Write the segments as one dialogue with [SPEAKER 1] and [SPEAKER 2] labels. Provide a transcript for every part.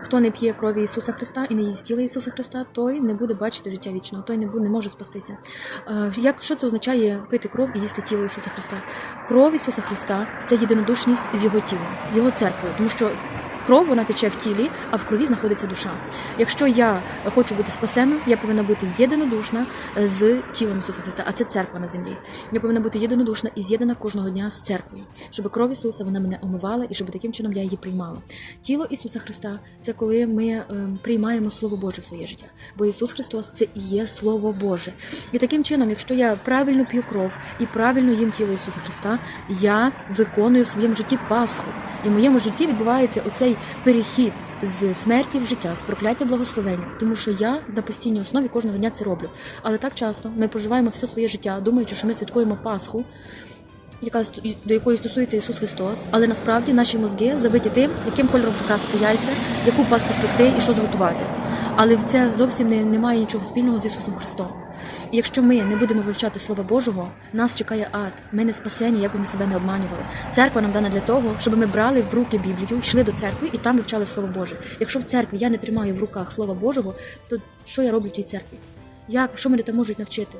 [SPEAKER 1] Хто не п'є крові Ісуса Христа і не їсть тіла Ісуса Христа, той не буде бачити життя вічного, той не буде, не може спастися. Е, Як що це означає пити кров і їсти тіло Ісуса Христа? Кров Ісуса Христа це єдинодушність з Його тілом, Його церквою, тому що. Кров вона тече в тілі, а в крові знаходиться душа. Якщо я хочу бути спасеною, я повинна бути єдинодушна з тілом Ісуса Христа, а це церква на землі. Я повинна бути єдинодушна і з'єднана кожного дня з церквою, щоб кров Ісуса вона мене омивала і щоб таким чином я її приймала. Тіло Ісуса Христа це коли ми е, приймаємо Слово Боже в своє життя. Бо Ісус Христос це і є Слово Боже. І таким чином, якщо я правильно п'ю кров і правильно їм тіло Ісуса Христа, я виконую в своєму житті Пасху. І в моєму житті відбувається оцей перехід з смерті в життя, з прокляття благословення, тому що я на постійній основі кожного дня це роблю. Але так часто ми проживаємо все своє життя, думаючи, що ми святкуємо Пасху, яка до якої стосується Ісус Христос, але насправді наші мозги забиті тим, яким кольором покрасити яйця, яку паску спекти і що зготувати. Але це зовсім не, немає нічого спільного з Ісусом Христом. Якщо ми не будемо вивчати Слова Божого, нас чекає ад. Ми не спасені, як би ми себе не обманювали. Церква нам дана для того, щоб ми брали в руки Біблію, йшли до церкви і там вивчали Слово Боже. Якщо в церкві я не тримаю в руках Слова Божого, то що я роблю в тій церкві? Як що мене там можуть навчити?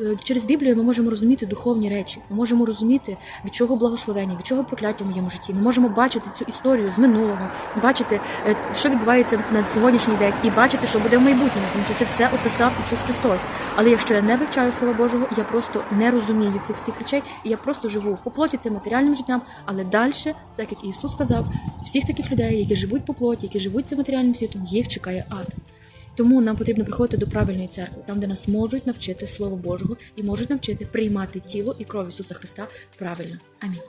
[SPEAKER 1] Е, Через Біблію ми можемо розуміти духовні речі. Ми можемо розуміти, від чого благословення, від чого прокляття в моєму житті. Ми можемо бачити цю історію з минулого, бачити, е, що відбувається на сьогоднішній день, і бачити, що буде в майбутньому, тому що це все описав Ісус Христос. Але якщо я не вивчаю Слова Божого, я просто не розумію цих всіх речей, і я просто живу по плоті це матеріальним життям, але далі, так як Ісус сказав, всіх таких людей, які живуть по плоті, які живуть цим матеріальним світом, їх чекає ад. Тому нам потрібно приходити до правильної церкви, там, де нас можуть навчити Слово Божого і можуть навчити приймати тіло і кров Ісуса Христа правильно. Амінь.